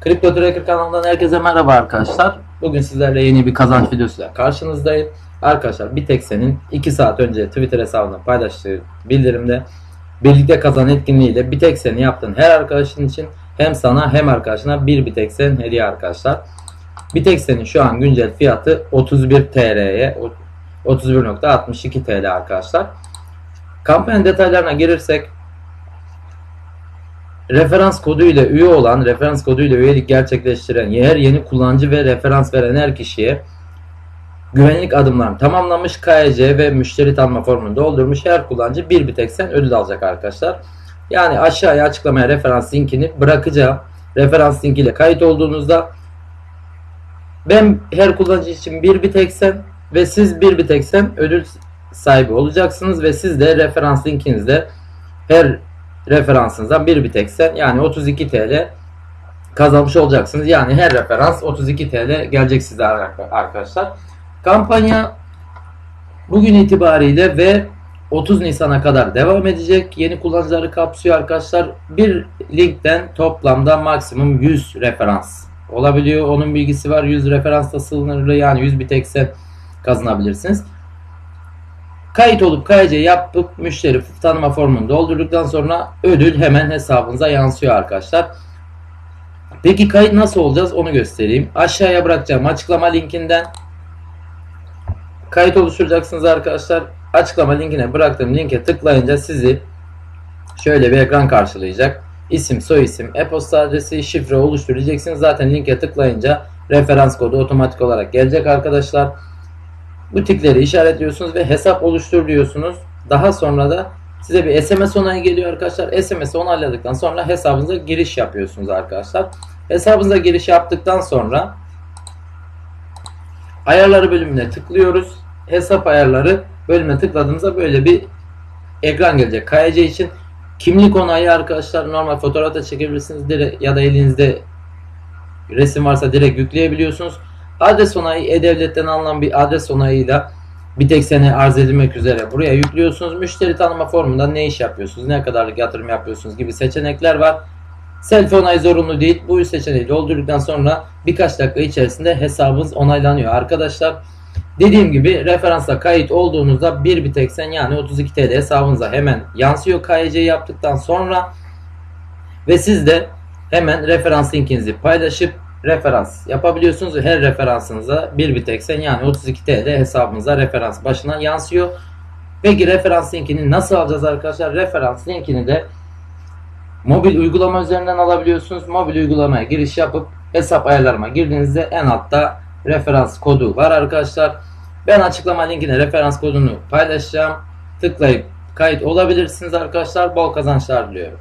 Kripto Tracker kanalından herkese merhaba arkadaşlar. Bugün sizlerle yeni bir kazanç videosuyla karşınızdayım. Arkadaşlar Bitex'in 2 saat önce Twitter hesabında paylaştığı bildirimde birlikte kazan etkinliğiyle Bitex'in yaptığın her arkadaşın için hem sana hem arkadaşına bir Bitex'in hediye arkadaşlar. Bitex'in şu an güncel fiyatı 31 TL'ye 31.62 TL arkadaşlar. Kampanya detaylarına girirsek referans kodu ile üye olan, referans kodu ile üyelik gerçekleştiren her yeni kullanıcı ve referans veren her kişiye güvenlik adımlarını tamamlamış KYC ve müşteri tanıma formunu doldurmuş her kullanıcı bir biteksen ödül alacak arkadaşlar. Yani aşağıya açıklamaya referans linkini bırakacağım. Referans linkiyle kayıt olduğunuzda ben her kullanıcı için bir biteksen ve siz bir biteksen ödül sahibi olacaksınız ve siz de referans linkinizde her referansınızdan bir biteksen yani 32 TL kazanmış olacaksınız. Yani her referans 32 TL gelecek size arkadaşlar. Kampanya bugün itibariyle ve 30 Nisan'a kadar devam edecek. Yeni kullanıcıları kapsıyor arkadaşlar. Bir linkten toplamda maksimum 100 referans olabiliyor. Onun bilgisi var. 100 referans sınırlı yani 100 biteksen kazanabilirsiniz. Kayıt olup KYC yapıp müşteri tanıma formunu doldurduktan sonra ödül hemen hesabınıza yansıyor arkadaşlar. Peki kayıt nasıl olacağız onu göstereyim. Aşağıya bırakacağım açıklama linkinden kayıt oluşturacaksınız arkadaşlar. Açıklama linkine bıraktığım linke tıklayınca sizi şöyle bir ekran karşılayacak. İsim, soyisim, e-posta adresi, şifre oluşturacaksınız. Zaten linke tıklayınca referans kodu otomatik olarak gelecek arkadaşlar. Bu tikleri işaretliyorsunuz ve hesap oluştur diyorsunuz. Daha sonra da size bir SMS onayı geliyor arkadaşlar. SMS onayladıktan sonra hesabınıza giriş yapıyorsunuz arkadaşlar. Hesabınıza giriş yaptıktan sonra ayarları bölümüne tıklıyoruz. Hesap ayarları bölümüne tıkladığımızda böyle bir ekran gelecek. KYC için kimlik onayı arkadaşlar normal fotoğraf da çekebilirsiniz direkt ya da elinizde resim varsa direkt yükleyebiliyorsunuz. Adres onayı E-Devlet'ten alınan bir adres onayıyla bir tek sene arz edilmek üzere buraya yüklüyorsunuz. Müşteri tanıma formunda ne iş yapıyorsunuz, ne kadarlık yatırım yapıyorsunuz gibi seçenekler var. Selfie onayı zorunlu değil. Bu seçeneği doldurduktan sonra birkaç dakika içerisinde hesabınız onaylanıyor arkadaşlar. Dediğim gibi referansla kayıt olduğunuzda bir biteksen yani 32 TL hesabınıza hemen yansıyor KYC yaptıktan sonra ve siz de hemen referans linkinizi paylaşıp referans yapabiliyorsunuz her referansınıza bir biteksen yani 32 TL hesabınıza referans başına yansıyor. Peki referans linkini nasıl alacağız arkadaşlar? Referans linkini de mobil uygulama üzerinden alabiliyorsunuz. Mobil uygulamaya giriş yapıp hesap ayarlarıma girdiğinizde en altta referans kodu var arkadaşlar. Ben açıklama linkine referans kodunu paylaşacağım. Tıklayıp kayıt olabilirsiniz arkadaşlar. Bol kazançlar diliyorum.